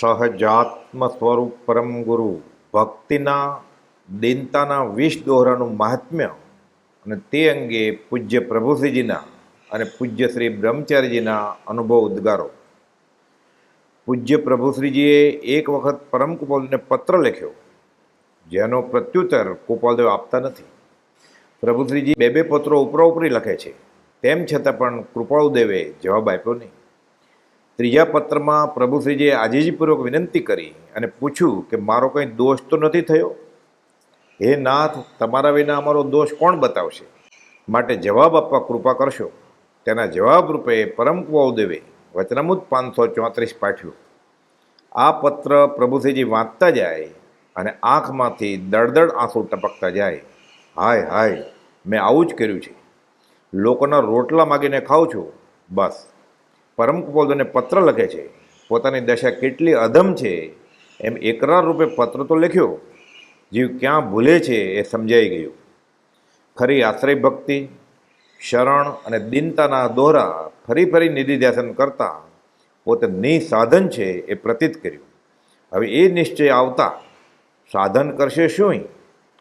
સહજાત્મ સ્વરૂપ પરમ ગુરુ, ભક્તિના, દિનતાના વિષ દોહરાનું મહાત્મ્ય અને તે અંગે પૂજ્ય પ્રભુશ્રીજીના અને પૂજ્ય શ્રી બ્રહ્મચારીજીના અનુભવ ઉદ્ગારો. પૂજ્ય પ્રભુશ્રીજીએ એક વખત પરમ કુપાલને પત્ર લખ્યો, જેનો પ્રત્યુત્તર કુપાલદેવ આપતા નથી. પ્રભુશ્રીજી બે બે પત્રો ઉપરા ઉપરી લખે છે. તેમ છતાં પણ કૃપાળુદેવે જવાબ આપ્યો નહીં. ત્રીજા પત્રમાં પ્રભુશ્રીજીએ આજીજીપૂર્વક વિનંતી કરી અને પૂછ્યું કે મારો કંઈ દોષ તો નથી થયો? હે નાથ, તમારા વિના અમારો દોષ કોણ બતાવશે? માટે જવાબ આપવા કૃપા કરશો. તેના જવાબ રૂપે પરમ કુવાઉદેવે વચનામૃત પાંચસો ચોત્રીસ પાઠ્યું. આ પત્ર પ્રભુશ્રીજી વાંચતા જાય અને આંખમાંથી દળદળ આંસુ ટપકતા જાય. હાય હાય, મેં આવું જ કર્યું છે. લોકોના રોટલા માગીને ખાઉં છું. બસ. પરમ કુપોદને પત્ર લખે છે. પોતાની દશા કેટલી અધમ છે, એમ એકરાર રૂપે પત્ર તો લખ્યો. જીવ ક્યાં ભૂલે છે એ સમજાઈ ગયું. ખરી આશ્રય ભક્તિ, શરણ અને દિનતાના દોહરા ફરી ફરી નિધિધ્યાસન કરતા પોતે નિસાધન છે એ પ્રતીત કર્યું. હવે એ નિશ્ચય આવતા સાધન કરશે શું?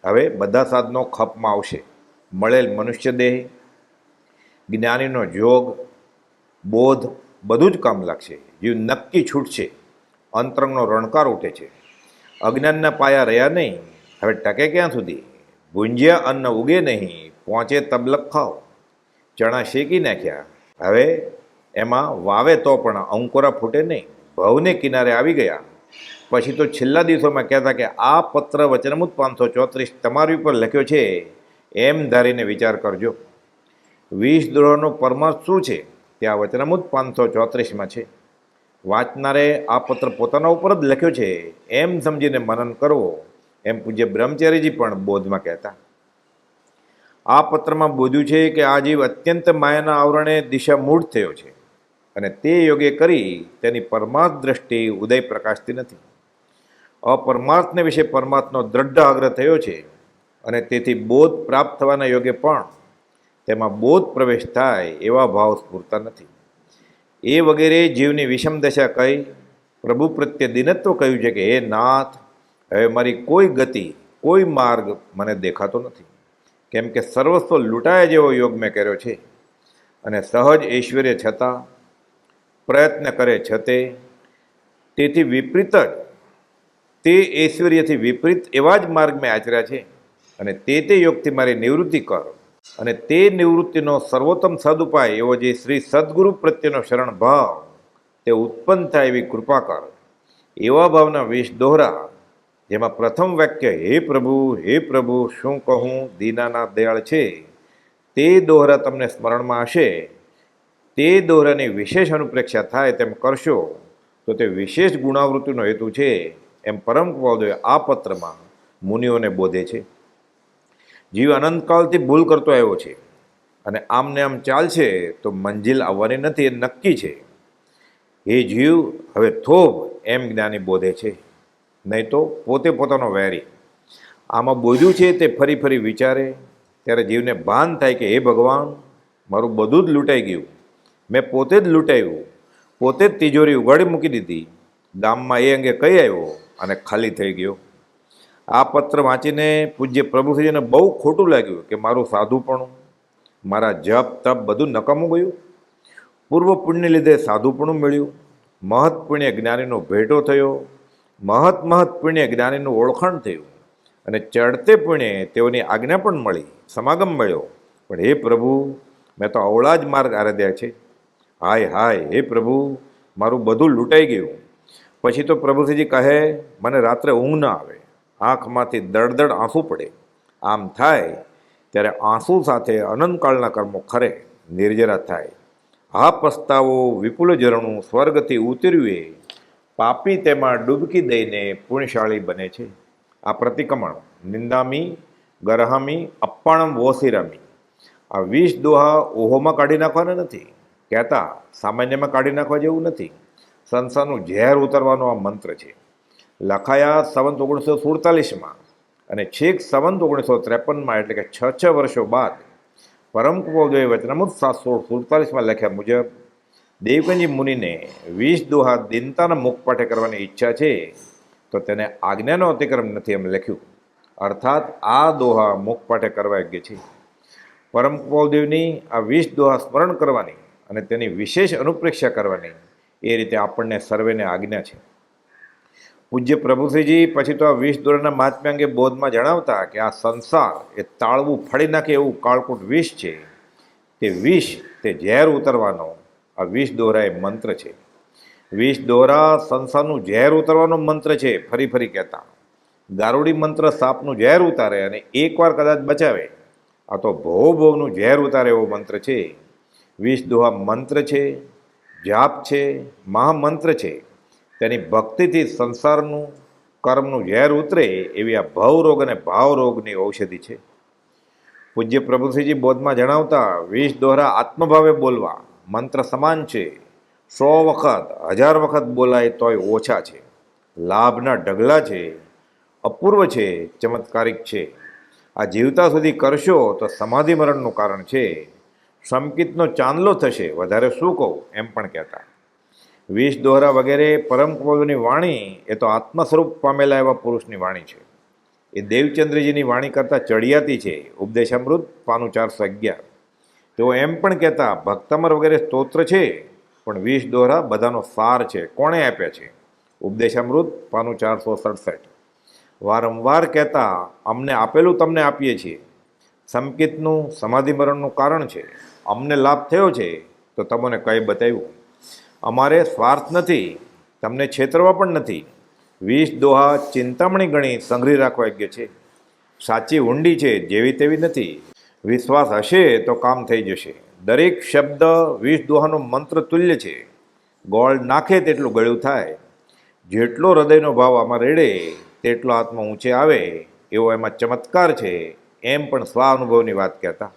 હવે બધા સાધનો ખપમાં આવશે. મળેલ મનુષ્ય દેહ, જ્ઞાનીનો જોગ, બોધ બધું જ કામ લાગશે. જીવ નક્કી છૂટશે. અંતરંગનો રણકાર ઉઠે છે. અજ્ઞાનના પાયા રહ્યા નહીં. હવે ટકે ક્યાં સુધી? ભૂંજ્યા અન્ન ઉગે નહીં. પહોંચે તબલક ખાઓ. ચણા શેકી નાખ્યા. હવે એમાં વાવે તો પણ અંકુરા ફૂટે નહીં. ભવને કિનારે આવી ગયા. પછી તો છેલ્લા દિવસોમાં કહેતા કે આ પત્ર વચનમૂત પાંચસો ચોત્રીસ તમારી ઉપર લખ્યો છે. એમ ધારીને વિચાર કરજો. વિષ દ્રોહનો પરમાર્થ શું છે? તે આ વચનામૃત પાંચસો ચોત્રીસમાં છે. વાંચનારે આ પત્ર પોતાના ઉપર જ લખ્યો છે. એમ સમજીને મનન કરવો, એમ પૂજ્ય બ્રહ્મચારીજી પણ બોધમાં કહેતા. આ પત્રમાં બોધ્યું છે કે આ જીવ અત્યંત માયાના આવરણે દિશા મૂળ થયો છે અને તે યોગે કરી તેની પરમાર્થ દ્રષ્ટિ ઉદય પ્રકાશતી નથી. અપરમાર્થને વિશે પરમાર્થનો દ્રઢ આગ્રહ થયો છે અને તેથી બોધ પ્રાપ્ત થવાના યોગે પણ તેમાં બોધ પ્રવેશ થાય એવા ભાવ સ્ફૂરતા નથી. એ વગેરે જીવની વિષમ દશા કહી પ્રભુ પ્રત્યે દિનત્વ કહ્યું છે કે, હે નાથ, હવે મારી કોઈ ગતિ, કોઈ માર્ગ મને દેખાતો નથી. કેમ કે સર્વસ્વ લૂંટાયા જેવો યોગ મેં કર્યો છે. અને સહજ ઐશ્વર્ય છતાં પ્રયત્ન કરે છતે, તેથી વિપરીત જ, તે ઐશ્વર્યથી વિપરીત એવા જ માર્ગ મેં આચર્યા છે. અને તે તે યોગથી મારી નિવૃત્તિ કર. અને તે નિવૃત્તિનો સર્વોત્તમ સદુપાય એવો જે શ્રી સદગુરુ પ્રત્યેનો શરણ ભાવ, તે ઉત્પન્ન થાય એવી કૃપા કર. એવા ભાવના વિષ દોહરા, જેમાં પ્રથમ વાક્ય, હે પ્રભુ હે પ્રભુ, શું કહું? દીનાના દયાળ છે. તે દોહરા તમને સ્મરણમાં હશે. તે દોહરાની વિશેષ અનુપ્રેક્ષા થાય તેમ કરશો, તો તે વિશેષ ગુણાવૃત્તિનો હેતુ છે. એમ પરમ કૃપાદોએ આ પત્રમાં મુનિઓને બોધે છે. જીવ અનંતકાળથી ભૂલ કરતો આવ્યો છે. અને આમને આમ ચાલશે તો મંજિલ આવવાની નથી એ નક્કી છે. એ જીવ, હવે થોભ એમ જ્ઞાની બોધે છે. નહીં તો પોતે પોતાનો વેરી. આમાં બોધ્યું છે તે ફરી ફરી વિચારે, ત્યારે જીવને ભાન થાય કે હે ભગવાન, મારું બધું જ લૂંટાઈ ગયું. મેં પોતે જ લૂંટાયું. પોતે જ તિજોરી ઉગાડી મૂકી દીધી. ગામમાં એ અંગે કહી આવ્યો અને ખાલી થઈ ગયો. આ પત્ર વાંચીને પૂજ્ય પ્રભુશ્રીને બહુ ખોટું લાગ્યું કે મારું સાધુપણું, મારા જપ, તપ બધું નકામું ગયું. પૂર્વ પુણ્યને લીધે સાધુપણું મળ્યું મહત પુણ્ય જ્ઞાનીનો ભેટો થયો મહત મહત પુણ્ય જ્ઞાનીનું ઓળખાણ થયું અને ચડતે પુણ્ય તેઓની આજ્ઞા પણ મળી, સમાગમ મળ્યો. પણ હે પ્રભુ, મેં તો અવળા જ માર્ગ આરાધ્યા છે. હાય હાય, હે પ્રભુ, મારું બધું લૂંટાઈ ગયું. પછી તો પ્રભુશ્રીજી કહે, મને રાત્રે ઊંઘ ના આવે. આંખમાંથી દળદળ આંસુ પડે. આમ થાય ત્યારે આંસુ સાથે અનંતકાળના કર્મો ખરે, નિર્જરા થાય. આ પસ્તાવો વિપુલ ઝરણું સ્વર્ગથી ઉતર્યું એ પાપી તેમાં ડૂબકી દઈને પુણ્યશાળી બને છે. આ પ્રતિક્રમણ નિંદામી, ગરહામી, અપ્પાણમ વોસિરામી. આ વીસ દોહા ઓહોમાં કાઢી નાખવાના નથી. કહેતા સામાન્યમાં કાઢી નાખવા જેવું નથી. સંસારનું ઝેર ઉતરવાનો આ મંત્ર છે. લખાયા સંવંત ઓગણીસો સુડતાલીસમાં અને છેક સંવંત ઓગણીસો ત્રેપનમાં એટલે કે છ છ વર્ષો બાદ પરમ કુપોદય વચનામૃત સાતસો સુડતાલીસમાં લખ્યા મુજબ દેવકંજી મુનિને વીસ દોહા દિનતાના મુખપાઠે કરવાની ઈચ્છા છે, તો તેને આજ્ઞાનો અતિક્રમ નથી એમ લખ્યું. અર્થાત આ દોહા મુખપાઠે કરવા યોગ્ય છે. પરમ કુપોદેવની આ વીસ દોહા સ્મરણ કરવાની અને તેની વિશેષ અનુપ્રેક્ષા કરવાની એ રીતે આપણને સર્વેને આજ્ઞા છે. પૂજ્ય પ્રભુશ્રીજી પછી તો આ વિષ દોરાના મહાત્મ્ય અંગે બોધમાં જણાવતા કે આ સંસાર એ તાળવું ફળી નાખે એવું કાળકૂટ વિષ છે. તે વિષ તે ઝેર ઉતરવાનો આ વિષ દોરા એ મંત્ર છે. વિષ દોરા સંસારનું ઝેર ઉતરવાનો મંત્ર છે, ફરી ફરી કહેતા. ગારુડી મંત્ર સાપનું ઝેર ઉતારે અને એકવાર કદાચ બચાવે, આ તો ભોગ ભોવનું ઝેર ઉતારે એવો મંત્ર છે. વિષ દોહા મંત્ર છે, જાપ છે, મહામંત્ર છે. તેની ભક્તિથી સંસારનું કર્મનું ઝેર ઉતરે એવી આ ભવરોગ અને ભાવરોગની ઔષધિ છે. પૂજ્ય પ્રભુશ્રીજી બોધમાં જણાવતા વીસ દોહરા આત્મભાવે બોલવા, મંત્ર સમાન છે. સો વખત, હજાર વખત બોલાય તોય ઓછા છે. લાભના ઢગલા છે, અપૂર્વ છે, ચમત્કારિક છે. આ જીવતા સુધી કરશો તો સમાધિ મરણનું કારણ છે. સંકિતનો ચાંદલો થશે, વધારે શું કહું? એમ પણ કહેતા. વિષ દોહરા વગેરે પરમ કૃપાળુની વાણી એ તો આત્મ સ્વરૂપ પામેલા એવા પુરુષની વાણી છે. એ દેવચંદ્રજીની વાણી કરતાં ચડિયાતી છે. ઉપદેશામૃત પાનું ચારસો અગિયાર. તેઓ એમ પણ કહેતા, ભક્તમર વગેરે સ્તોત્ર છે, પણ વીસ દોહરા બધાનો સાર છે. કોણે આપ્યા છે? ઉપદેશામૃત પાનું ચારસો સડસઠ. વારંવાર કહેતા, અમને આપેલું તમને આપીએ છીએ. સંકિતનું સમાધિમરણનું કારણ છે. અમને લાભ થયો છે. તો તમને કંઈ બતાવ્યું? અમારે સ્વાર્થ નથી, તમને છેતરવા પણ નથી. વીસ દોહા, ચિંતામણી ગણી સંઘરી રાખવા યોગ્ય છે. સાચી ઊંડી છે, જેવી તેવી નથી. વિશ્વાસ હશે તો કામ થઈ જશે. દરેક શબ્દ વીસ દોહાનો મંત્ર તુલ્ય છે. ગોળ નાખે તેટલું ગળ્યું થાય. જેટલો હૃદયનો ભાવ આમાં રેડે, તેટલો આત્મા ઊંચે આવે. એવો એમાં ચમત્કાર છે. એમ પણ સ્વાનુભવની વાત કહેતા.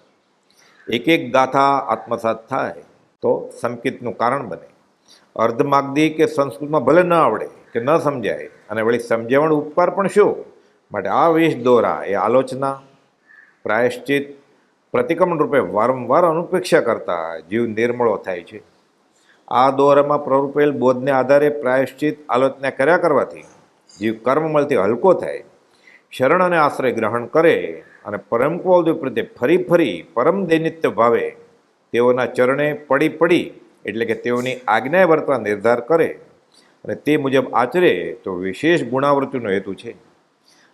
એક એક ગાથા આત્મસાત થાય તો સંકિતનું કારણ બને. અર્ધમાગદી કે સંસ્કૃતમાં ભલે ન આવડે, કે ન સમજાય, અને વળી સમજાવણ ઉપકાર પણ શું? માટે આ વેશ દોરા એ આલોચના, પ્રાયશ્ચિત, પ્રતિક્રમણ રૂપે વારંવાર અનુપેક્ષા કરતા જીવ નિર્મળો થાય છે. આ દોરામાં પ્રવૃપેલ બોધને આધારે પ્રાયશ્ચિત આલોચના કર્યા કરવાથી જીવ કર્મમળથી હલકો થાય. શરણ અને આશ્રય ગ્રહણ કરે અને પરમ કૃપાળુદેવ પ્રત્યે ફરી ફરી પરમ દૈનિત્ય ભાવે તેઓના ચરણે પડી પડી એટલે કે તેઓની આજ્ઞાએ વર્તવા નિર્ધાર કરે અને તે મુજબ આચરે તો વિશેષ ગુણાવૃત્તિનો હેતુ છે.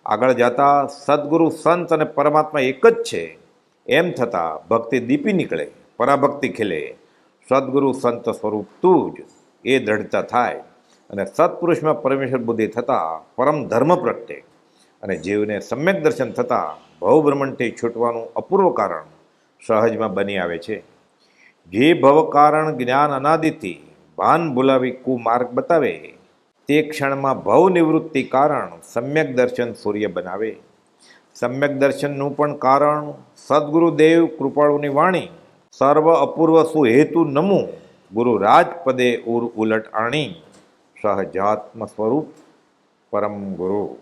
આગળ જતા સદગુરુ, સંત અને પરમાત્મા એક જ છે. એમ થતાં ભક્તિ દીપી નીકળે, પરાભક્તિ ખીલે. સદગુરુ, સંત સ્વરૂપ તું જ એ દ્રઢતા થાય અને સત્પુરુષમાં પરમેશ્વર બુદ્ધિ થતાં પરમ ધર્મ પ્રગટે અને જીવને સમ્યક દર્શન થતાં ભવભ્રમણથી છૂટવાનું અપૂર્વ કારણ સહજમાં બની આવે છે. જે ભવ કારણ જ્ઞાન અનાદિથી ભાન ભૂલાવી કુમાર્ગ બતાવે. તે ક્ષણમાં ભવ નિવૃત્તિ કારણ સમ્યક દર્શન સૂર્ય બનાવે. સમ્યક દર્શનનું પણ કારણ સદગુરુદેવ કૃપાળુની વાણી. સર્વ અપૂર્વ સુહેતુ નમું. ગુરુ રાજપદે ઉર ઉલટ આણી. સહજાત્મ સ્વરૂપ પરમ ગુરુ.